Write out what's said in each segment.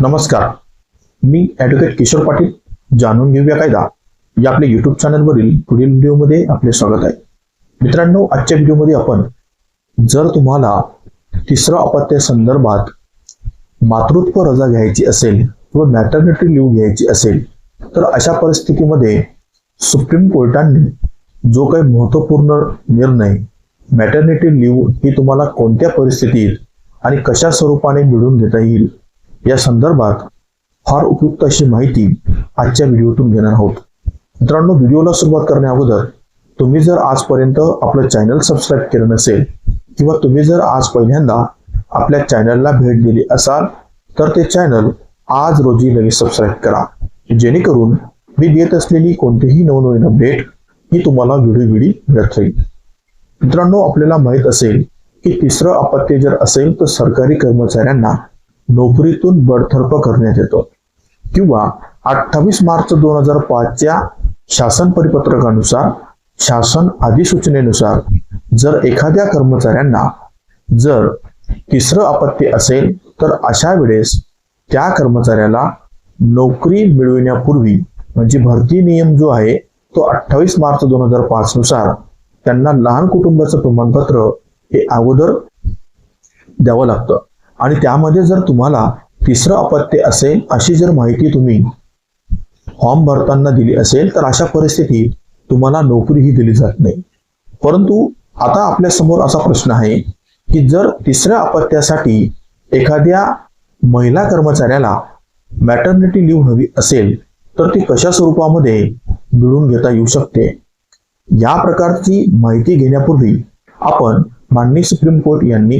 नमस्कार. मी ॲडव्होकेट किशोर पाटील जाणून घेऊया कायदा. या आपल्या युट्यूब चॅनलवरील पुढील व्हिडिओमध्ये आपले स्वागत आहे. मित्रांनो आजच्या व्हिडिओमध्ये आपण जर तुम्हाला तिसरं अपत्य संदर्भात मातृत्व रजा घ्यायची असेल किंवा मॅटर्निटी लिव्ह घ्यायची असेल तर अशा परिस्थितीमध्ये सुप्रीम कोर्टाने जो काही महत्त्वपूर्ण निर्णय मॅटर्निटी लिव्ह ही तुम्हाला कोणत्या परिस्थितीत आणि कशा स्वरूपाने मिळून घेता येईल या संदर्भात फार उपयुक्त अशी माहिती आजच्या व्हिडिओतून घेणार आहोत. मित्रांनो व्हिडिओला सुरुवात करण्या अगोदर तुम्ही जर आजपर्यंत आपलं चॅनल सबस्क्राईब केलं नसेल किंवा तुम्ही जर आज पहिल्यांदा आपल्या चॅनलला भेट दिली असाल तर ते चॅनल आज रोजी लगेच सबस्क्राईब करा. जेणेकरून मी देत असलेली कोणतीही नवनवीन अपडेट ही तुम्हाला व्हिडिओ मिळत राहील. मित्रांनो आपल्याला माहीत असेल की तिसरं अपत्य जर असेल तर सरकारी कर्मचाऱ्यांना नोकरीतून बडतर्फ करण्यात येतो. किंवा अठ्ठावीस मार्च दोन हजार पाचच्या शासन परिपत्रकानुसार शासन अधिसूचनेनुसार जर एखाद्या कर्मचाऱ्यांना जर तिसरं अपत्य असेल तर अशा वेळेस त्या कर्मचाऱ्याला नोकरी मिळविण्यापूर्वी म्हणजे भरती नियम जो आहे तो अठ्ठावीस मार्च दोन हजार पाच नुसार त्यांना लहान कुटुंबाचं प्रमाणपत्र हे अगोदर द्यावं लागतं. आणि त्यामध्ये जर तुम्हाला तिसरं अपत्य असेल अशी जर माहिती तुम्ही फॉर्म भरताना दिली असेल तर अशा परिस्थितीत तुम्हाला नोकरी ही दिली जात नाही. परंतु आता आपल्यासमोर असा प्रश्न आहे की जर तिसऱ्या अपत्यासाठी एखाद्या महिला कर्मचाऱ्याला मॅटर्निटी लिव्ह हवी असेल तर ती कशा स्वरूपामध्ये मिळवून घेता येऊ शकते? या प्रकारची माहिती घेण्यापूर्वी आपण माननीय सुप्रीम कोर्ट यांनी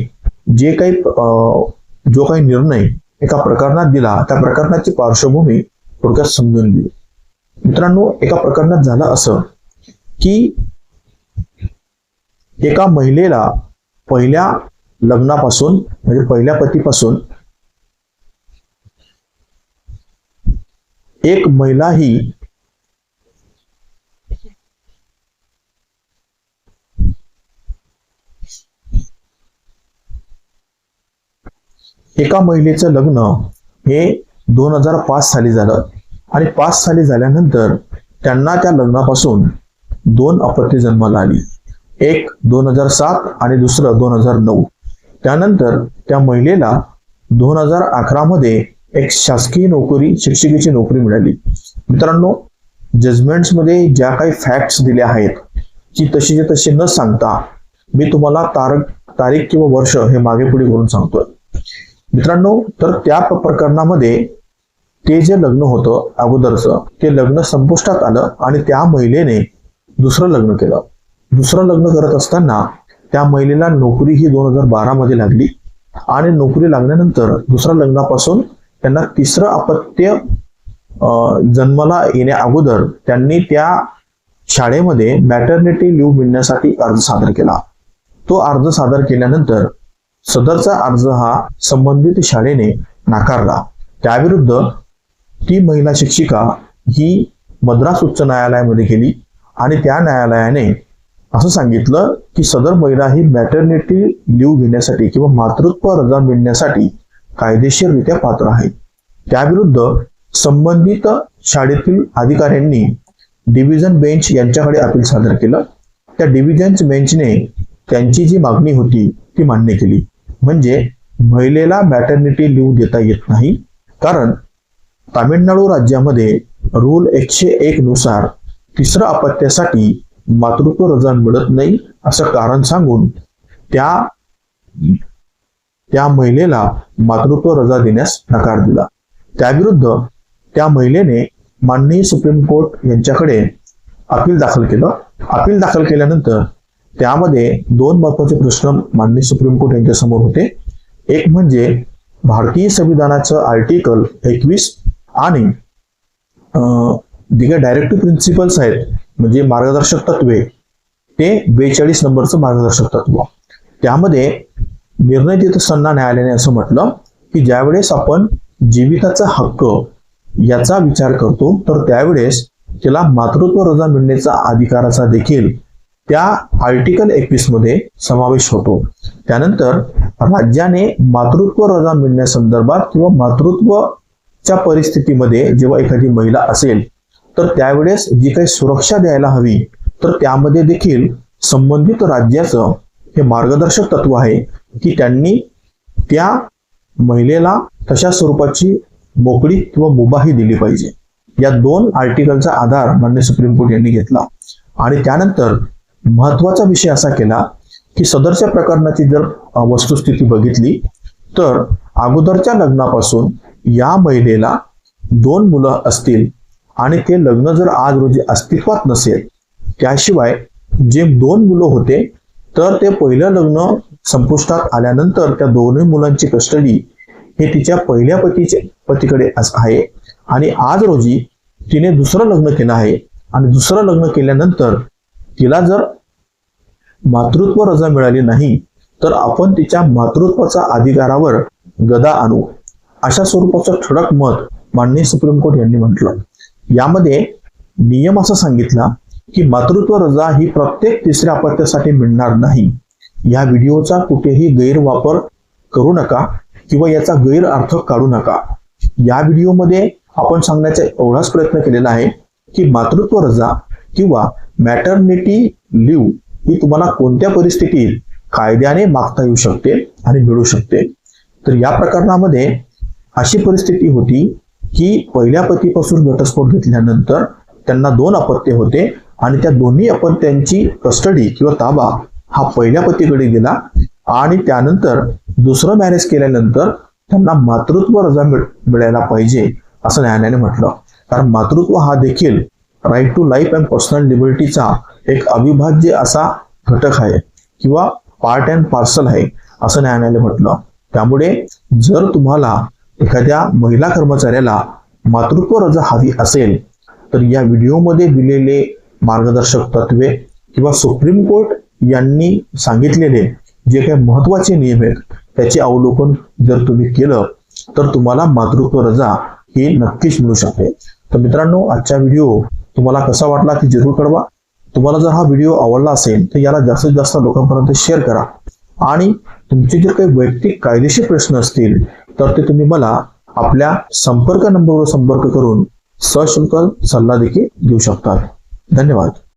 जे काही अं, जो काही निर्णय एका प्रकरणात दिला त्या प्रकरणाची पार्श्वभूमी थोडक्यात समजून दिली मित्रांनो एका प्रकरणात झालं असं की एका महिलेला पहिल्या लग्नापासून म्हणजे पहिल्या पतीपासून एक महिला ही एका महिलेचं लग्न हे दोन हजार पाच साली झालं. आणि पाच साली झाल्यानंतर त्यांना त्या लग्नापासून दोन अपत्य जन्माला आली. एक दोन हजार सात आणि दुसरं दोन हजार नऊ. त्यानंतर त्या महिलेला दोन हजार अकरामध्ये एक शासकीय नोकरी शिक्षिकेची नोकरी मिळाली. मित्रांनो जजमेंट्समध्ये ज्या काही फॅक्ट्स दिल्या आहेत की तशीचे तशी न सांगता मी तुम्हाला तारक तारीख किंवा वर्ष हे मागे पुढे करून सांगतोय. मित्रांनो तर त्या प्रकरणामध्ये ते जे लग्न होतं अगोदरचं ते लग्न संपुष्टात आलं आणि त्या महिलेने दुसरं लग्न केलं. दुसरं लग्न करत असताना त्या महिलेला नोकरी ही दोन हजार बारा मध्ये लागली आणि नोकरी लागल्यानंतर दुसऱ्या लग्नापासून त्यांना तिसरं अपत्य अं, जन्माला येण्या अगोदर त्यांनी त्या शाळेमध्ये मॅटर्निटी लिव्ह मिळण्यासाठी अर्ज सादर केला. तो अर्ज सादर केल्यानंतर सदरचा अर्ज हा संबंधित शाळेने नाकारला. त्याविरुद्ध ती महिला शिक्षिका ही मद्रास उच्च न्यायालयामध्ये गेली आणि त्या न्यायालयाने असं सांगितलं की सदर महिला ही मॅटर्निटी लिव्ह घेण्यासाठी किंवा मातृत्व रजा मिळण्यासाठी कायदेशीररित्या पात्र आहे. त्याविरुद्ध संबंधित शाळेतील अधिकाऱ्यांनी डिव्हिजन बेंच यांच्याकडे अपील सादर केलं. त्या डिव्हिजन बेंचने त्यांची जी मागणी होती ती मान्य केली. म्हणजे महिलेला मॅटर्निटी लिव्ह देता येत नाही. कारण तामिळनाडू राज्यामध्ये रूल एकशे एक नुसार तिसऱ्या अपत्यासाठी मातृत्व रजा मिळत नाही असं कारण सांगून त्या त्या महिलेला मातृत्व रजा देण्यास नकार दिला. त्याविरुद्ध त्या महिलेने माननीय सुप्रीम कोर्ट यांच्याकडे अपील दाखल केलं. अपील दाखल केल्यानंतर त्यामध्ये दोन महत्त्वाचे प्रश्न माननीय सुप्रीम कोर्ट यांच्या समोर होते. एक म्हणजे भारतीय संविधानाचं आर्टिकल एकवीस आणि जे काही डायरेक्टिव्ह प्रिन्सिपल्स आहेत म्हणजे मार्गदर्शक तत्वे ते बेचाळीस नंबरचं मार्गदर्शक तत्व. त्यामध्ये निर्णय देत असताना न्यायालयाने असं म्हटलं की ज्यावेळेस आपण जीविताचा हक्क याचा विचार करतो तर त्यावेळेस त्याला मातृत्व रजा मिळण्याचा अधिकाराचा देखील त्या आर्टिकल एकवीसमध्ये समावेश होतो. त्यानंतर राज्याने मातृत्व रजा मिळण्यासंदर्भात किंवा मातृत्वच्या परिस्थितीमध्ये जेव्हा एखादी महिला असेल तर त्यावेळेस जी काही सुरक्षा द्यायला हवी तर त्यामध्ये देखील संबंधित राज्याचं हे मार्गदर्शक तत्व आहे की त्यांनी त्या महिलेला तशा स्वरूपाची मोकळी किंवा मुभाही दिली पाहिजे. या दोन आर्टिकलचा आधार मान्य सुप्रीम कोर्ट यांनी घेतला. आणि त्यानंतर महत्त्वाचा विषय असा केला की सदरच्या प्रकरणाची जर वस्तुस्थिती बघितली तर अगोदरच्या लग्नापासून या महिलेला दोन मुलं असतील आणि ते लग्न जर आज रोजी अस्तित्वात नसेल त्याशिवाय जे दोन मुलं होते तर ते पहिलं लग्न संपुष्टात आल्यानंतर त्या दोन्ही मुलांची कस्टडी हे तिच्या पहिल्या पतीचे पतीकडे आहे. आणि आज रोजी तिने दुसरं लग्न केलं आहे. आणि दुसरं लग्न केल्यानंतर तिला जर मातृत्व रजा मिळाली नाही तर आपण तिच्या मातृत्वाचा अधिकारावर गदा आणू. अशा स्वरूपाचं ठळक मत माननीय सुप्रीम कोर्ट यांनी म्हटलं. यामध्ये नियम असा सांगितला की मातृत्व रजा ही प्रत्येक तिसऱ्या अपत्यासाठी मिळणार नाही. या व्हिडिओचा कुठेही गैरवापर करू नका किंवा याचा गैरअर्थ काढू नका. या व्हिडिओमध्ये आपण सांगण्याचा एवढाच प्रयत्न केलेला आहे की मातृत्व रजा किंवा मॅटर्निटी लिव्ह ही तुम्हाला कोणत्या परिस्थितीत कायद्याने मागता येऊ शकते आणि मिळू शकते? तर या प्रकरणामध्ये अशी परिस्थिती होती की पहिल्या पतीपासून घटस्फोट घेतल्यानंतर त्यांना दोन अपत्य होते आणि त्या दोन्ही अपत्यांची कस्टडी किंवा ताबा हा पहिल्या पतीकडे गेला आणि त्यानंतर दुसरं मॅरेज केल्यानंतर त्यांना मातृत्व रजा मिळ- मिळायला पाहिजे असं न्यायालयाने म्हटलं. कारण मातृत्व हा देखील right to life and personal लिबर्टीचा एक अविभाज्य असा घटक आहे किंवा पार्ट अँड पार्सल आहे असं न्यायालयाने म्हटलं. त्यामुळे जर तुम्हाला एखाद्या महिला कर्मचाऱ्याला मातृत्व रजा हवी असेल तर या व्हिडिओमध्ये दिलेले मार्गदर्शक तत्वे किंवा सुप्रीम कोर्ट यांनी सांगितलेले जे काही महत्त्वाचे नियम आहेत त्याचे अवलोकन जर तुम्ही केलं तर तुम्हाला मातृत्व रजा ही नक्कीच मिळू शकते. तर मित्रांनो आजचा व्हिडिओ तुम्हाला कसा वाटला ते जरूर कळवा. तुम्हाला जर हा व्हिडिओ आवडला असेल तर याला जास्तीत जास्त लोकांपर्यंत शेअर करा. आणि तुमचे जे काही वैयक्तिक कायदेशीर प्रश्न असतील तर ते तुम्ही मला आपल्या संपर्क नंबरवर संपर्क करून सशुल्क सल्ला देखील देऊ शकतात. धन्यवाद.